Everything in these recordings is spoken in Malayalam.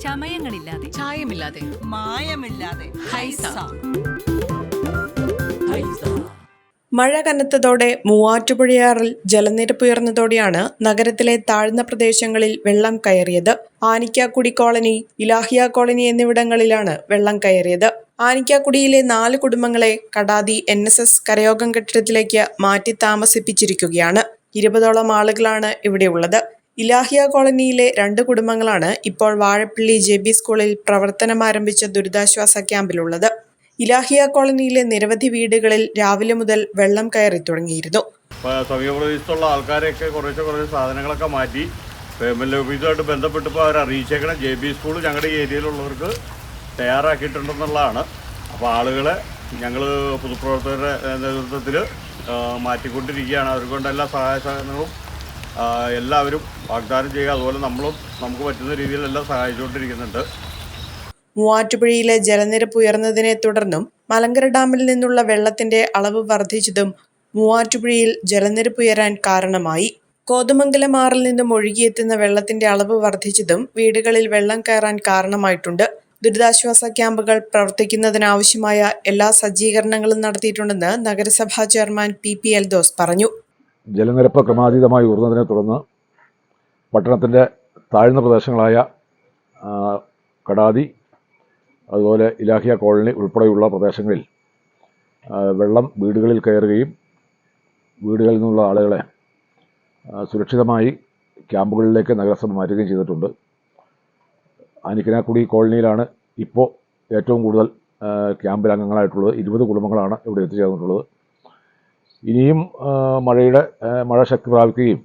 ചമയങ്ങളില്ലാതെ. ചായമില്ലാതെ. മായമില്ലാതെ. ഹൈസ. മഴ കനത്തതോടെ മൂവാറ്റുപുഴയാറിൽ ജലനിരപ്പ് ഉയർന്നതോടെയാണ് നഗരത്തിലെ താഴ്ന്ന പ്രദേശങ്ങളിൽ വെള്ളം കയറിയത്. ആനിക്കാക്കുടി കോളനി ഇലാഹിയ കോളനി എന്നിവിടങ്ങളിലാണ് വെള്ളം കയറിയത്. ആനിക്കാക്കുടിയിലെ നാല് കുടുംബങ്ങളെ കടാതി എൻ എസ് എസ് കരയോഗം കെട്ടിടത്തിലേക്ക് മാറ്റി താമസിപ്പിച്ചിരിക്കുകയാണ്. ഇരുപതോളം ആളുകളാണ് ഇവിടെയുള്ളത്. ഇലാഹിയ കോളനിയിലെ രണ്ട് കുടുംബങ്ങളാണ് ഇപ്പോൾ വാഴപ്പള്ളി ജെ ബി സ്കൂളിൽ പ്രവർത്തനം ആരംഭിച്ച ദുരിതാശ്വാസ ക്യാമ്പിലുള്ളത്. ഇലാഹിയ കോളനിയിലെ നിരവധി വീടുകളിൽ രാവിലെ മുതൽ വെള്ളം കയറി തുടങ്ങിയിരുന്നു. സമീപപ്രദേശത്തുള്ള ആൾക്കാരെയൊക്കെ കുറേശ്ശെ കുറച്ച് സാധനങ്ങളൊക്കെ മാറ്റി എം ഓഫീസുമായിട്ട് ബന്ധപ്പെട്ടപ്പോൾ അവർ അറിയിച്ചേക്കണം. ജെ ബി സ്കൂൾ ഞങ്ങളുടെ ഏരിയയിലുള്ളവർക്ക് തയ്യാറാക്കിയിട്ടുണ്ടെന്നുള്ളതാണ്. അപ്പോൾ ആളുകളെ ഞങ്ങൾ പൊതുപ്രവർത്തകരുടെ നേതൃത്വത്തിൽ മാറ്റിക്കൊണ്ടിരിക്കുകയാണ്. അവർക്കൊണ്ട് എല്ലാ സഹായ സഹകരണങ്ങളും എല്ലാവരും വാഗ്ദാനം ചെയ്യുക. അതുപോലെ നമ്മളും നമുക്ക് പറ്റുന്ന രീതിയിലെല്ലാം സഹായിച്ചുകൊണ്ടിരിക്കുന്നുണ്ട്. മൂവാറ്റുപുഴയിലെ ജലനിരപ്പ് ഉയർന്നതിനെ തുടർന്നും മലങ്കര ഡാമിൽ നിന്നുള്ള വെള്ളത്തിന്റെ അളവ് വർദ്ധിച്ചതും മൂവാറ്റുപുഴയിൽ ജലനിരപ്പ് ഉയരാൻ കാരണമായി. കോതമംഗലം ആറിൽ നിന്നും ഒഴുകിയെത്തുന്ന വെള്ളത്തിന്റെ അളവ് വർദ്ധിച്ചതും വീടുകളിൽ വെള്ളം കയറാൻ കാരണമായിട്ടുണ്ട്. ദുരിതാശ്വാസ ക്യാമ്പുകൾ പ്രവർത്തിക്കുന്നതിനാവശ്യമായ എല്ലാ സജ്ജീകരണങ്ങളും നടത്തിയിട്ടുണ്ടെന്ന് നഗരസഭാ ചെയർമാൻ പി പി എൽദോസ് പറഞ്ഞു. ജലനിരപ്പ് ക്രമാതീതമായി ഉയർന്നതിനെ തുടർന്ന് പട്ടണത്തിന്റെ താഴ്ന്ന പ്രദേശങ്ങളായ കടാതി അതുപോലെ ഇലാഹിയ കോളനി ഉൾപ്പെടെയുള്ള പ്രദേശങ്ങളിൽ വെള്ളം വീടുകളിൽ കയറുകയും വീടുകളിൽ നിന്നുള്ള ആളുകളെ സുരക്ഷിതമായി ക്യാമ്പുകളിലേക്ക് നഗരസഭ മാറ്റുകയും ചെയ്തിട്ടുണ്ട്. ആനിക്കനാക്കുടി കോളനിയിലാണ് ഇപ്പോൾ ഏറ്റവും കൂടുതൽ ക്യാമ്പിൽ അംഗങ്ങളായിട്ടുള്ളത്. ഇരുപത് കുടുംബങ്ങളാണ് ഇവിടെ എത്തിച്ചേർന്നിട്ടുള്ളത്. ഇനിയും മഴയുടെ മഴ ശക്തി പ്രാപിക്കുകയും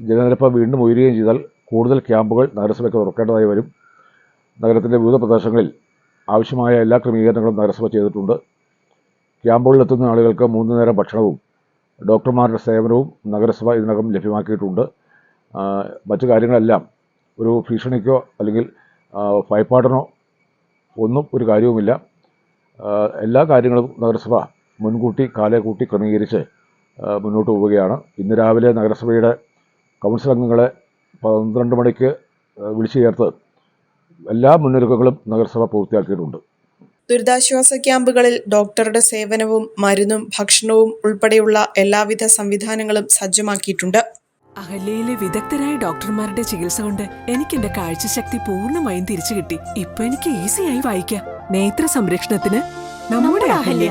ജലനിരപ്പ് വീണ്ടും ഉയരുകയും ചെയ്താൽ കൂടുതൽ ക്യാമ്പുകൾ നഗരസഭയ്ക്ക് തുറക്കേണ്ടതായി വരും. നഗരത്തിന്റെ വിവിധ പ്രദേശങ്ങളിൽ ആവശ്യമായ എല്ലാ ക്രമീകരണങ്ങളും നഗരസഭ ചെയ്തിട്ടുണ്ട്. ക്യാമ്പുകളിലെത്തുന്ന ആളുകൾക്ക് മൂന്ന് നേരം ഭക്ഷണവും ഡോക്ടർമാരുടെ സേവനവും നഗരസഭ ഇതിനകം ലഭ്യമാക്കിയിട്ടുണ്ട്. മറ്റു കാര്യങ്ങളെല്ലാം ഒരു ഭീഷണിക്കോ അല്ലെങ്കിൽ ആ, ഒന്നും ഒരു കാര്യവുമില്ല. എല്ലാ കാര്യങ്ങളും നഗരസഭ മുൻകൂട്ടി കാലേ കൂട്ടി ക്രമീകരിച്ച് മുന്നോട്ട് പോവുകയാണ്. ഇന്ന് രാവിലെ നഗരസഭയുടെ കൗൺസിൽ അംഗങ്ങളെ പന്ത്രണ്ട് മണിക്ക് വിളിച്ചു ചേർത്ത് എല്ലാ മുന്നൊരുക്കങ്ങളും നഗരസഭ പൂർത്തിയാക്കിയിട്ടുണ്ട്. ദുരിതാശ്വാസ ക്യാമ്പുകളിൽ ഡോക്ടറുടെ സേവനവും മരുന്നും ഭക്ഷണവും ഉൾപ്പെടെയുള്ള എല്ലാവിധ സംവിധാനങ്ങളും സജ്ജമാക്കിയിട്ടുണ്ട്. അഹല്യയിലെ വിദഗ്ധരായ ഡോക്ടർമാരുടെ ചികിത്സ കൊണ്ട് എനിക്ക് എന്റെ കാഴ്ചശക്തി പൂർണമായും തിരിച്ചു കിട്ടി ഇപ്പൊ എനിക്ക് ഈസിയായി വായിക്കാം. നേത്ര സംരക്ഷണത്തിന് നമ്മുടെ Ahalya.